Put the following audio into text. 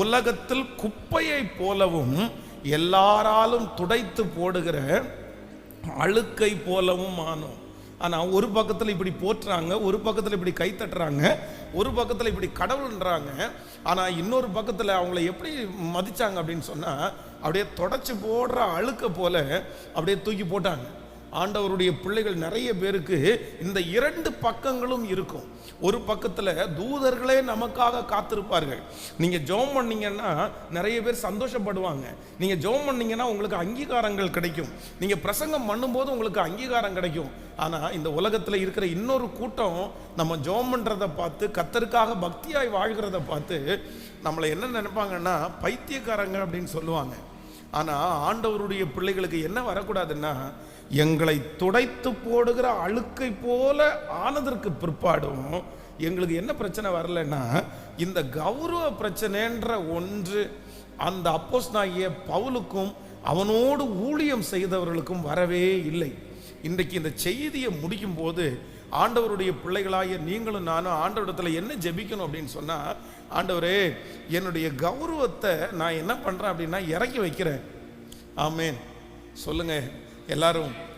உலகத்தில் குப்பையை போலவும் எல்லாராலும் துடைத்து போடுகிற அழுக்கை போலவும் ஆனோம். ஆனால் ஒரு பக்கத்தில் இப்படி போற்றுறாங்க ஒரு பக்கத்தில் இப்படி கை தட்டுறாங்க ஒரு பக்கத்தில் இப்படி கடவுள்ன்றாங்க. ஆனால் இன்னொரு பக்கத்தில் அவங்கள எப்படி மதித்தாங்க அப்படின்னு சொன்னால் அப்படியே தொடச்சி போடுற அழுக்கை போல அப்படியே தூக்கி போட்டாங்க. ஆண்டவருடைய பிள்ளைகள் நிறைய பேருக்கு இந்த இரண்டு பக்கங்களும் இருக்கும். ஒரு பக்கத்தில் தூதர்களே நமக்காக காத்திருப்பார்கள். நீங்கள் ஜெபம் பண்ணீங்கன்னா நிறைய பேர் சந்தோஷப்படுவாங்க. நீங்கள் ஜெபம் பண்ணீங்கன்னா உங்களுக்கு அங்கீகாரங்கள் கிடைக்கும். நீங்கள் பிரசங்கம் பண்ணும்போது உங்களுக்கு அங்கீகாரம் கிடைக்கும். ஆனால் இந்த உலகத்தில் இருக்கிற இன்னொரு கூட்டம் நம்ம ஜெபம் பண்ணுறதை பார்த்து கத்தருக்காக பக்தியாய் வாழ்கிறத பார்த்து நம்மளை என்ன நினைப்பாங்கன்னா பைத்தியக்காரங்க அப்படின்னு சொல்லுவாங்க. ஆனால் ஆண்டவருடைய பிள்ளைகளுக்கு என்ன வரக்கூடாதுன்னா எங்களை துடைத்து போடுகிற அழுக்கை போல ஆனதற்கு பிற்பாடும் எங்களுக்கு என்ன பிரச்சனை வரலன்னா இந்த கௌரவ பிரச்சனைன்ற ஒன்று அந்த அப்போஸ் அப்போஸ்தலனாகிய பவுலுக்கும் அவனோடு ஊழியம் செய்தவர்களுக்கும் வரவே இல்லை. இன்றைக்கு இந்த செய்தியை முடிக்கும் போது ஆண்டவருடைய பிள்ளைகளாகிய நீங்களும் நானும் ஆண்டவரிடத்தில் என்ன ஜெபிக்கணும் அப்படின்னு சொன்னால் ஆண்டவரே என்னுடைய கௌரவத்தை நான் என்ன பண்ணுறேன் அப்படின்னா இறக்கி வைக்கிறேன். ஆமேன். சொல்லுங்கள் எல்லாரும்.